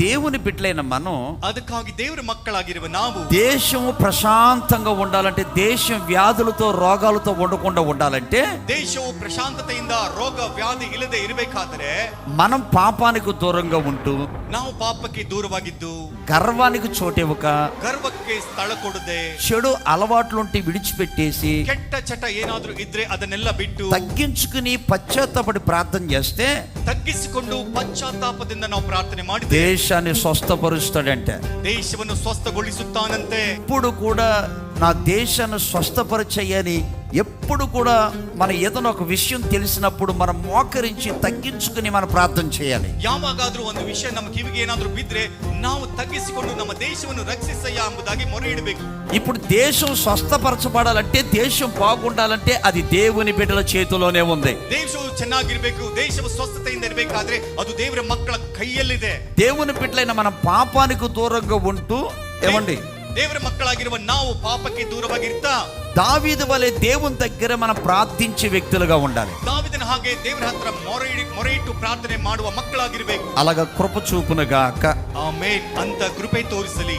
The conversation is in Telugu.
దేవుని బిడ్డలైన మనం ಅದಕ್ಕಾಗಿ ದೇವರ ಮಕ್ಕಳಾಗಿರುವ ನಾವು దేశం ప్రశాంతంగా ఉండాలంటే దేశం వ్యాధులతో రోగాలతో ఉండకుండా ఉండాలంటే ದೇಶವು ಪ್ರಶಾಂತತೆಯಿಂದ ರೋಗ ವ್ಯಾಧಿ ಇಲ್ಲದೆ ಇರಬೇಕಾದರೆ మనం పాపానికి దూరంగా ఉంటూ ನಾವು ಪಾಪಕ್ಕೆ ದೂರವಾಗಿದ್ದು గర్వానికి చోటివ్వక ಗರ್ವಕ್ಕೆ ಸ್ಥಳ ಕೊಡದೆ చెడు అలవాట్లుంటి విడిచిపెట్టేసి ಕೆಟ್ಟ ಚಟ ಏನಾದ್ರೂ ಇದ್ರೆ ಅದನ್ನೆಲ್ಲ ಬಿಟ್ಟು తగ్గించుకుని పశ్చాత్తపడి ప్రార్థన చేస్తే ತಗ್ಗಿಸಿಕೊಂಡು ಪಶ್ಚಾತ್ತಾಪದಿಂದ ನಾವು ಪ್ರಾರ್ಥನೆ ಮಾಡಿದ್ರೆ దేశాన్ని స్వస్థపరుస్తాడంటే ದೇಶವನ್ನು ಸ್ವಸ್ಥಗೊಳಿಸುತ್ತಾನಂತೆ ఎప్పుడు కూడా నా దేశాన్ని స్వస్థపరచయ్యని ఎప్పుడు కూడా మన ఏదైనా ఒక విషయం తెలిసినప్పుడు మనం మోకరించి తగ్గించుకుని మనం ప్రార్థన చేయాలి ಯಾವಾಗಾದ್ರೂ ಒಂದು ವಿಷಯ ನಮ್ಮ ಕಿವಿಗೆ ಏನಾದ್ರೂ ಬಿದ್ರೆ ನಾವು ತಗ್ಗಿಸಿಕೊಂಡು ನಮ್ಮ ದೇಶವನ್ನು ರಕ್ಷಿಸಯ್ಯ ಎಂಬುದಾಗಿ ಮೊರೆ ಇಡಬೇಕು ఇప్పుడు దేశం స్వస్థపరచబడాలంటే దేశం బాగుండాలంటే అది దేవుని బిడ్డల చేతిలోనే ఉంది ದೇಶವು ಚೆನ್ನಾಗಿರ್ಬೇಕು ದೇಶವು ಸ್ವಸ್ಥತೆಯಿಂದ ಇರಬೇಕಾದ್ರೆ ಅದು ದೇವರ ಮಕ್ಕಳ ಕೈಯಲ್ಲಿದೆ దేవుని బిడ్డలైన మన పాపానికి దూరంగా ఉంటూ ఏమండి ದೇವರ ಮಕ್ಕಳಾಗಿರುವ ನಾವು ಪಾಪಕ್ಕೆ ದೂರವಾಗಿರ್ತಾ దావీదు వలె దేవుని దగ్గర మనం ప్రార్థించే వ్యక్తులుగా ఉండాలి ದಾವಿದನ ಹಾಗೆ ದೇವರ ಹತ್ರ ಮೊರೆ ಇಡಿ ಮೊರೆ ಇಟ್ಟು ಪ್ರಾರ್ಥನೆ ಮಾಡುವ ಮಕ್ಕಳಾಗಿರ್ಬೇಕು అలాగ కృప చూపునుగాక ಆಮೇನ್ ಅಂತ ಕೃಪೆ ತೋರಿಸಲಿ